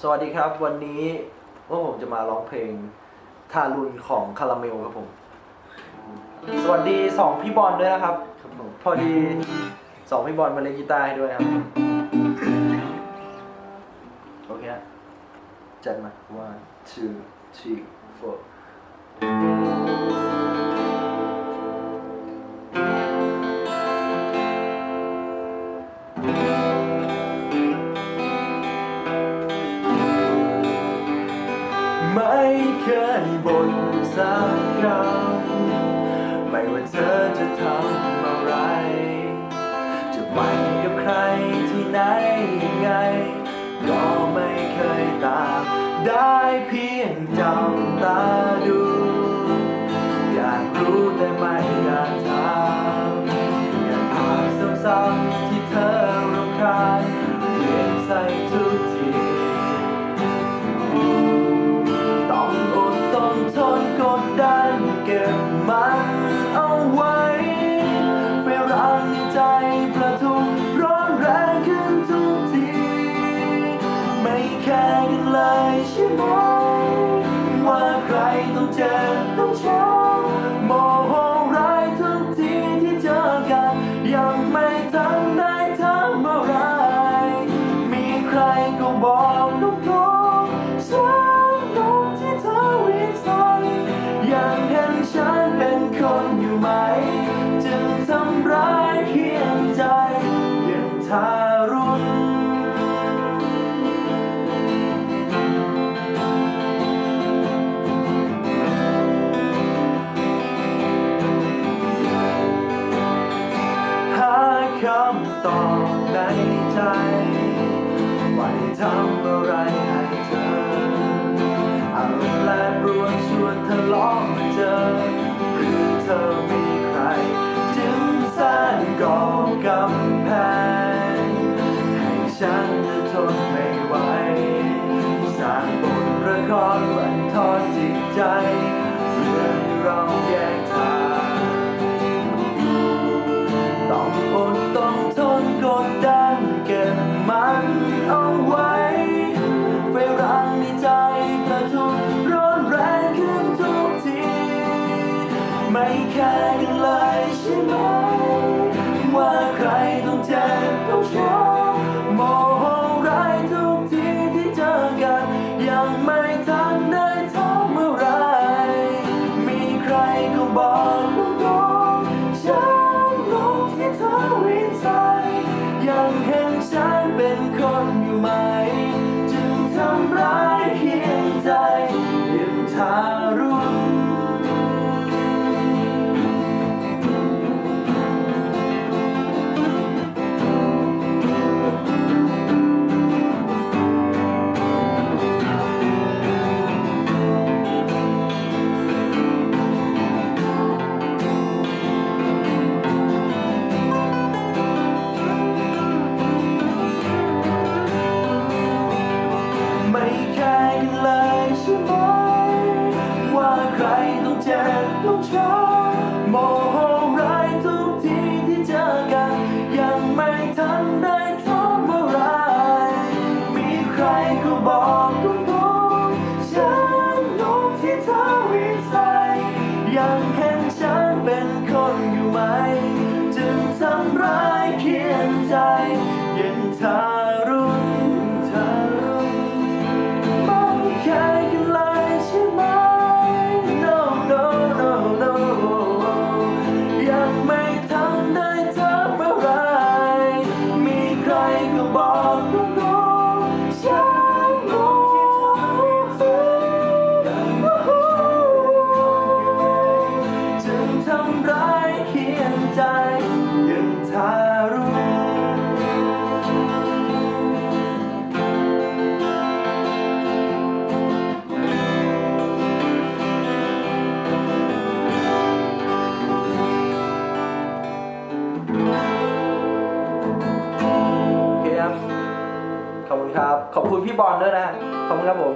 สวัสดีครับวันนี้ว่าผมจะมาร้องเพลงทารุณของคาราเมลครับผม สวัสดีสองพี่บอลด้วยนะครับพอดีสองพี่บอลมาเล่นกีตาร์ให้ด้วยครับ โอเคจัดมา one two three four สักครั้งไม่ว่าเธอจะทำ บอกตรงๆฉันตรงที่เธอวิสัยอย่างเห็นฉันเป็นคนอยู่ไหม จึงทำร้ายเคียงใจยังทารุณหาคำตอบในใจ ว่าได้ทำอะไรให้เธออารมณ์แปรปรวนชวนทะเลาะมาเจอ โอเคครับ ขอบคุณครับ ขอบคุณพี่บอลด้วยนะ ขอบคุณครับผม